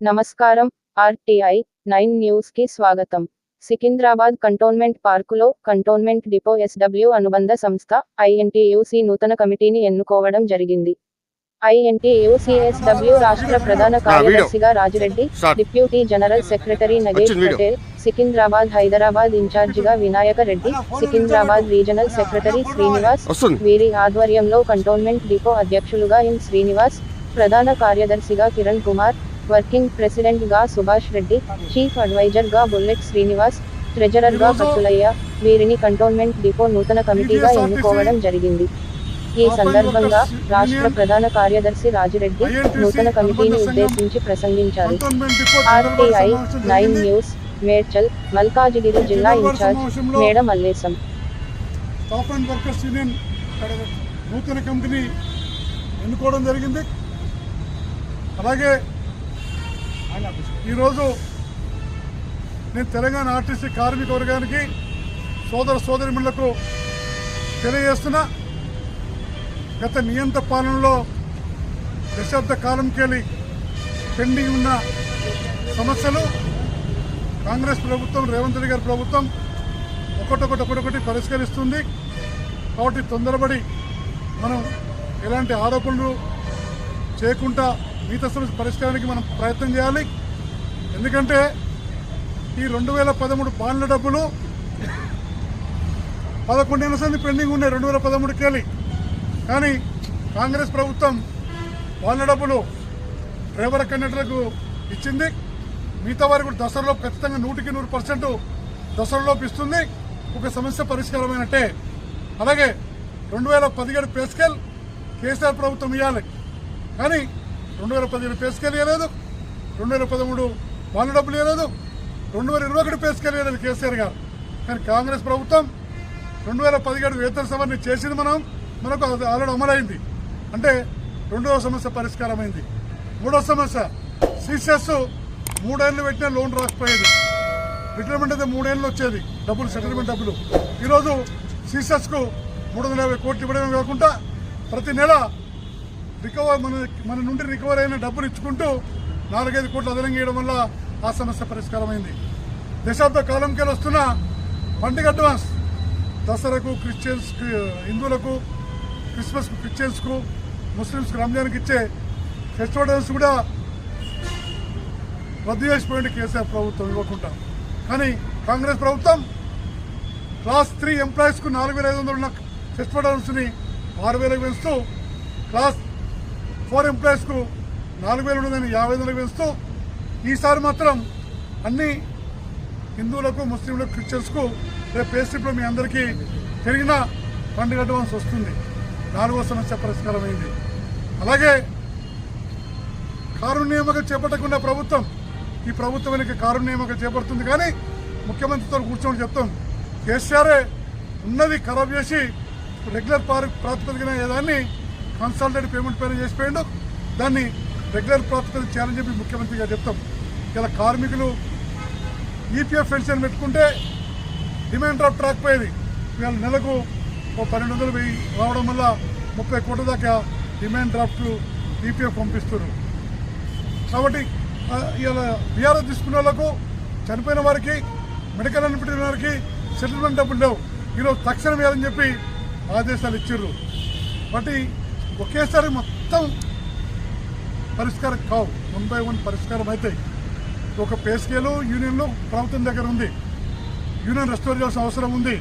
నమస్కారం RTI nine న్యూస్కి స్వాగతం సికింద్రాబాద్ కంటోన్మెంట్ పార్కులో కంటోన్మెంట్ డిపో ఎస్డబ్ల్యూ అనుబంధ సంస్థ ఐఎన్టీయూసీ నూతన కమిటీని ఎన్నుకోవడం జరిగింది ఐఎన్టీయూసీఎస్డబ్ల్యూ రాష్ట్ర ప్రధాన కార్యదర్శిగా Rajireddy. Deputy general secretary Nagesh. Patel Secunderabad Hyderabad ఇన్ఛార్జిగా వినాయక రెడ్డి సికింద్రాబాద్ రీజనల్ సెక్రటరీ శ్రీనివాస్ వీరి ఆధ్వర్యంలో కంటోన్మెంట్ డిపో అధ్యక్షులుగా ఎన్ శ్రీనివాస్ ప్రధాన కార్యదర్శిగా కిరణ్ కుమార్ వర్కింగ్ ప్రెసిడెంట్గా సుభాష్ రెడ్డి చీఫ్ అడ్వైజర్గా బుల్లెట్ శ్రీనివాస్ ట్రెజరర్గా కత్తులయ్య వీరిని కంటోన్మెంట్ డిపో నూతన కమిటీగా ఎన్నుకోవడం జరిగింది. ఈ సందర్భంగా రాష్ట్ర ప్రధాన కార్యదర్శి రాజిరెడ్డి నూతన కమిటీని ఉద్దేశించి ప్రసంగించారు. RTI nine news Medchal Malkajgiri జిల్లా ఇన్ఛార్జ్ మేడ మల్లేశం వర్కర్స్ యూనియన్ నూతన కమిటీని ఎన్నుకోవడం జరిగింది. అలాగే ఈరోజు నేను తెలంగాణ ఆర్టీసీ కార్మిక వర్గానికి సోదర సోదరిమణులకు తెలియజేస్తున్నా. గత నియంత పాలనలో దశాబ్ద కాలంకెళ్ళి పెండింగ్ ఉన్న సమస్యలు కాంగ్రెస్ ప్రభుత్వం రేవంత్ రెడ్డి గారి ప్రభుత్వం ఒకటొకటి ఒకటొకటి పరిష్కరిస్తుంది. కాబట్టి తొందరపడి మనం ఎలాంటి ఆరోపణలు చేయకుండా మిగతా సమస్య పరిష్కారానికి మనం ప్రయత్నం చేయాలి. ఎందుకంటే ఈ రెండు వేల పదమూడు బాండ్ల డబ్బులు పదకొండేళ్ళ సంది పెండింగ్ ఉన్నాయి రెండు వేల పదమూడుకి వెళ్ళి కానీ కాంగ్రెస్ ప్రభుత్వం బాండ్ల డబ్బులు డ్రైవర్ కండక్టర్లకు ఇచ్చింది. మిగతా వారికి కూడా దసరాలోపు ఖచ్చితంగా నూటికి నూరు పర్సెంట్ దసరాలోపు ఇస్తుంది. ఒక సమస్య పరిష్కారమైనట్టే. అలాగే రెండు వేల పదిహేడు పే స్కేల్ కేసీఆర్ ప్రభుత్వం ఇవ్వాలి కానీ రెండు వేల పదిహేడు పే స్కేల్ ఇవ్వలేదు రెండు వేల పదమూడు వాళ్ళ డబ్బులు ఇవ్వలేదు రెండు వేల ఇరవై ఒకటి పే స్కేల్ ఇవ్వలేదు కేసీఆర్ గారు. కానీ కాంగ్రెస్ ప్రభుత్వం రెండు వేల పదిహేడు వేతన సవరణ చేసింది మనం మనకు అది ఆల్రెడీ అమలైంది. అంటే రెండవ సమస్య పరిష్కారమైంది. మూడవ సమస్య సీసెస్ మూడేళ్ళు పెట్టిన లోన్ రాకపోయేది. రిటైర్మెంట్ అయితే మూడేళ్ళు వచ్చేది డబ్బులు సెటిల్మెంట్ డబ్బులు. ఈరోజు సీసీఎస్కు మూడు వందల యాభై కోట్లు ఇవ్వడమే కాకుండా ప్రతి నెల రికవర్ మన మన నుండి రికవర్ అయిన డబ్బులు ఇచ్చుకుంటూ నాలుగైదు కోట్లు అదనంగా ఇవ్వడం వల్ల ఆ సమస్య పరిష్కారమైంది. దశాబ్ద కాలంకి వస్తున్న పండుగ అడ్వాన్స్ దసరాకు క్రిస్టియన్స్ హిందువులకు క్రిస్మస్కు క్రిస్టియన్స్కు ముస్లిమ్స్కు రంజాన్కి ఇచ్చే ఫెస్టివల్స్ కూడా రద్దు చేసిపోయింది కేసీఆర్ ప్రభుత్వం ఇవ్వకుండా. కానీ కాంగ్రెస్ ప్రభుత్వం క్లాస్ త్రీ ఎంప్లాయీస్కు నాలుగు వేల ఐదు వందలు ఉన్న ఫెస్టివల్స్ని ఆరు వేలకు పెంచుతూ క్లాస్ ఫోర్ ఎంప్లాయీస్కు నాలుగు వేలు ఉండదని యాభై ఐదు వందలకు పెంచుతూ ఈసారి మాత్రం అన్ని హిందువులకు ముస్లింలకు క్రిస్టియన్స్కు రేపు పేస్ట్రిప్లో మీ అందరికీ పెరిగిన పండుగ అడ్వాన్స్ వస్తుంది. నాలుగో సమస్య పరిష్కారమైంది అలాగే కారుణ్యమక చేపట్టకుండా ప్రభుత్వం ఈ ప్రభుత్వం వెనక కారుణ్యమక చేపడుతుంది. కానీ ముఖ్యమంత్రితో కూర్చొని చెప్తాం. కేసీఆరే ఉన్నది ఖరాబ్ చేసి రెగ్యులర్ పార్- ప్రాతిపదికన ఏదాన్ని కన్సల్టెంట్ పేమెంట్ పైన చేసిపోయిండు. దాన్ని రెగ్యులర్ ప్రాతిపదిక చేయాలని చెప్పి ముఖ్యమంత్రి గారు చెప్తాం. ఇలా కార్మికులు ఈపీఎఫ్ పెన్షన్ పెట్టుకుంటే డిమాండ్ డ్రాఫ్ట్ రాకపోయేది ఇవాళ నెలకు ఓ పన్నెండు వందలు వెయ్యి రావడం వల్ల ముప్పై కోట్ల దాకా డిమాండ్ డ్రాఫ్ట్ ఈపీఎఫ్ పంపిస్తున్నారు. కాబట్టి ఆ, ఇవాళ బీఆర్ఎస్ తీసుకున్న వాళ్ళకు చనిపోయిన వారికి మెడికల్ అనిపించిన వారికి సెటిల్మెంట్ డబ్బులు లేవు. ఈరోజు తక్షణం వేయాలని చెప్పి ఆదేశాలు ఇచ్చారు బట్టి ఒకేసారి మొత్తం పరిష్కారం కావు. వన్ బై వన్ పరిష్కారం అయితే ఒక పే స్కేలు యూనియన్లో ప్రభుత్వం దగ్గర ఉంది. యూనియన్ రెస్టోర్ చేయాల్సిన అవసరం ఉంది.